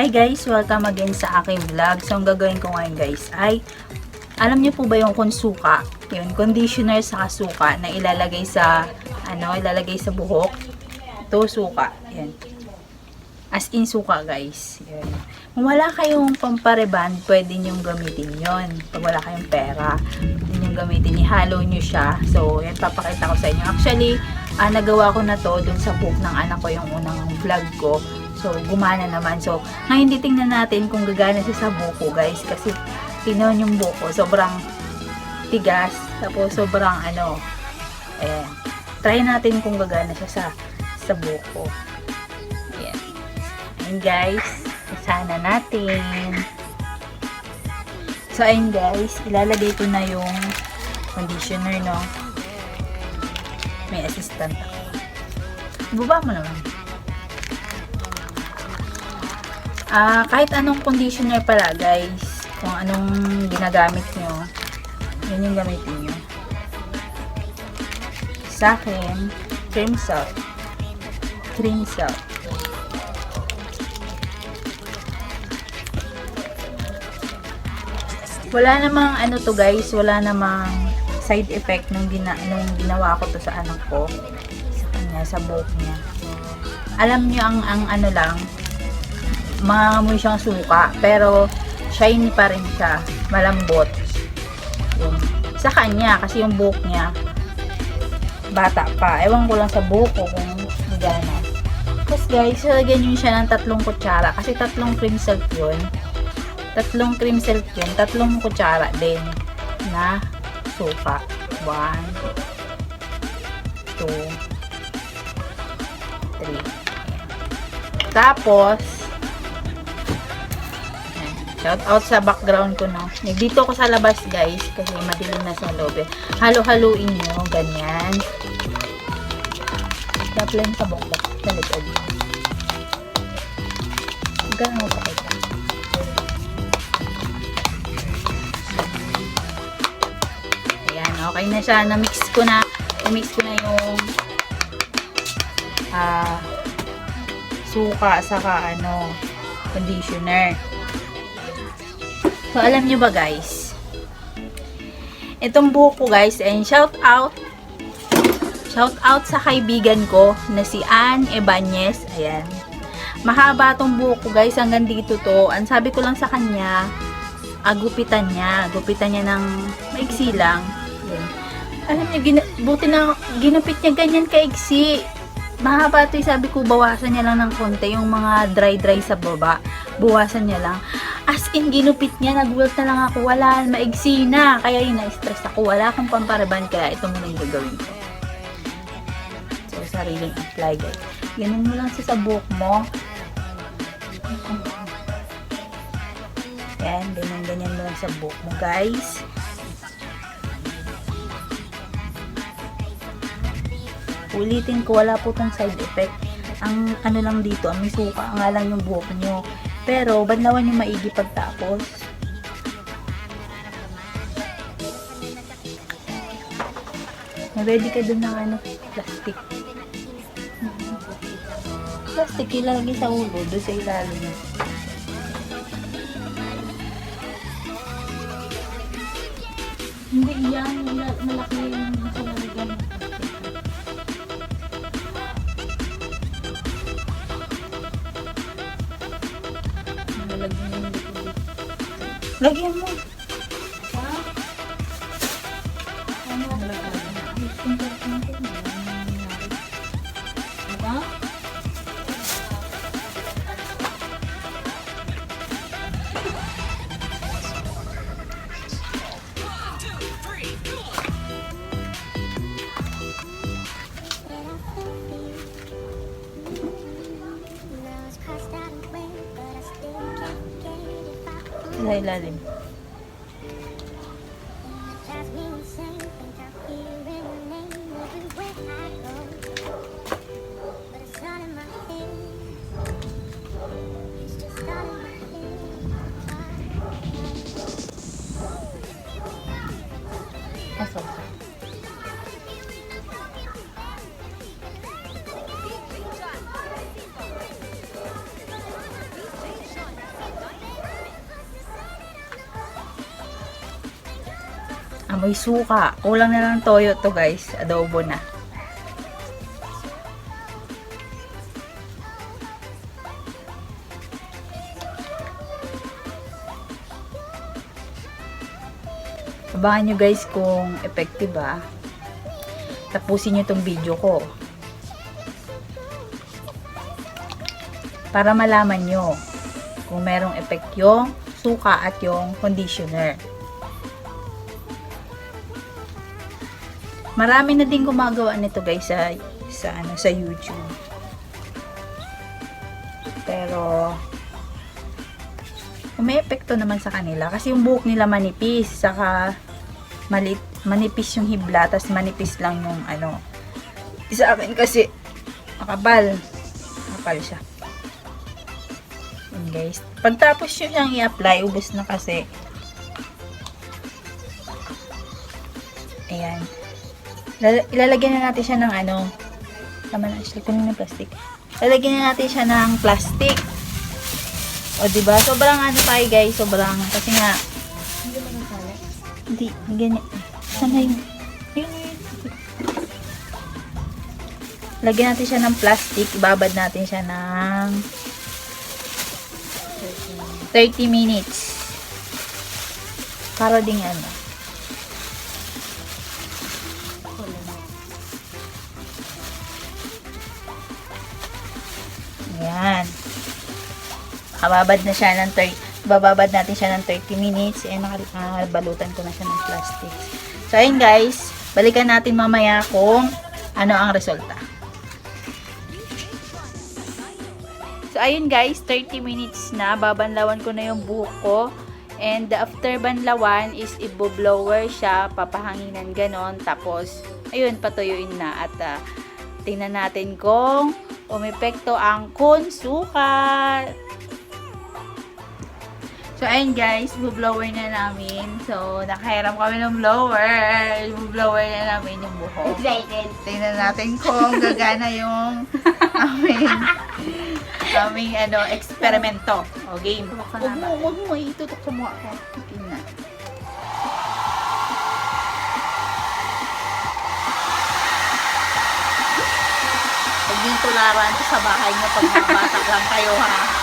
Hi guys! Welcome again sa aking vlog. So, ang gagawin ko ngayon guys ay, alam niyo po ba yung konsuka? Yun, conditioner sa suka na ilalagay sa, ano, ilalagay sa buhok. Ito, suka. Yan. As in suka guys. Yan. Kung wala kayong pampareban, pwede niyong gamitin yon Pag wala kayong pera, pwede niyong gamitin. Ihalo niyo siya. So, yan, papakita ko sa inyo. Actually, ah, nagawa ko na to dun sa book ng anak ko yung unang vlog ko. So, gumana naman. So, ngayon titingnan natin kung gagana siya sa buko, guys. Kasi, tingnan yung buko. Sobrang tigas. Tapos, sobrang ano. Ayan. Try natin kung gagana siya sa, sa buko. Ayan. Ayan, guys. Sana natin. So, ayun, guys. Ilalagay ko na yung conditioner, no? May assistant ako. Baba mo naman. Ah, kahit anong conditioner pala, guys. Kung anong ginagamit nyo, yun yung gamitin nyo. Sa akin, cream salt. Cream salt. Wala namang ano to guys, wala namang side effect nung, gina, nung ginawa ko to sa anak ko. Sa kanya, sa buhok niya. Alam niyo ang, ang ano lang, mangangamoy siyang suka, pero shiny pa rin siya, malambot. Yun. Sa kanya, kasi yung buhok niya, bata pa. Ewan ko lang sa buhok ko kung gana. Tapos guys, lalagyan nyo siya ng tatlong kutsara, kasi tatlong cream salt yun. Tatlong cream salt yun, tatlong kutsara din na suka. One, two, three. Tapos, Shout out sa background ko, no. Dito ako sa labas, guys, kasi madilim na sa loob. eh. Halo-haluin nyo, ganyan. Taplan sa bukla, sa likod. Ganun pa kita. Ayan, okay na siya. Na-mix ko na, na-mix ko na yung ah, suka, saka ano, conditioner. So, alam nyo ba guys? Itong buhok ko guys, and shout out shout out sa kaibigan ko na si Ann Ebanez. Ayan. Mahaba tong buhok ko guys, hanggang dito to. Ang sabi ko lang sa kanya, agupitan niya. Gupitan niya ng maiksi lang. Ayan. Alam niyo, gina, buti na ginupit niya ganyan kaiksi. Mahaba to, eh. sabi ko, bawasan niya lang ng konti yung mga dry-dry sa baba. Bawasan niya lang. As in, ginupit niya, nag-wilt na lang ako, wala, maigsi na. Kaya yun, na-stress ako, wala akong pamparaban, kaya ito muna yung gagawin ko. So, sariling apply, guys. Ganun mo lang sa buhok mo. Yan, ganyan-ganyan mo lang sa buhok mo, guys. Ulitin ko, wala po tong side effect. Ang ano lang dito, ang may suka nga lang yung buhok nyo. Pero, banlawan yung maigi pagtapos. Ready ka dun ng ano, plastic. Plastic, ilalagay sa ulo, doon sa ilalim. Hindi yan, mala- malaki yung Lagyan mo. Sa ilalim. Amoy suka. Kulang na lang toyo to guys. Adobo na. Abangan nyo guys kung effective ah. Tapusin nyo tong video ko. Para malaman nyo kung merong effect yung suka at yung conditioner. Marami na din gumagawa nito guys sa sa ano sa YouTube. Pero may epekto naman sa kanila kasi yung buhok nila manipis saka malit manipis yung hibla tas manipis lang yung ano. Sa akin kasi makapal. Makapal siya. Yun guys. Pagtapos nyo siyang i-apply, ubos na kasi. Ilalagyan na natin siya ng ano. Tama na siya. Kunin ng plastic. Lalagyan na natin siya ng plastic. O, diba? Sobrang ano tayo, guys. Sobrang, kasi nga, Hindi mo hindi, ganyan. Sana yung, yun, yun. Lagyan natin siya ng plastic. Ibabad natin siya ng 30 minutes. Para ding ano. Ayan. Kababad na siya ng 30, bababad natin siya ng 30 minutes and nakabalutan ko na siya ng plastic. So, ayun guys, balikan natin mamaya kung ano ang resulta. So, ayun guys, 30 minutes na, babanlawan ko na yung buhok ko. And after banlawan is i-blower siya, papahanginan ganon. Tapos, ayun, patuyuin na. At ah, tingnan natin kung umepekto ang kunsuka. So, ayun guys, blower na namin. So, nakahiram kami ng blower. blower na namin yung buhok. Excited. Tingnan natin kung gagana yung aming aming ano, eksperimento. O, game. Huwag mo, huwag mo, itutok sa mukha ko. Yung tularan sa bahay niyo pag bata lang kayo ha.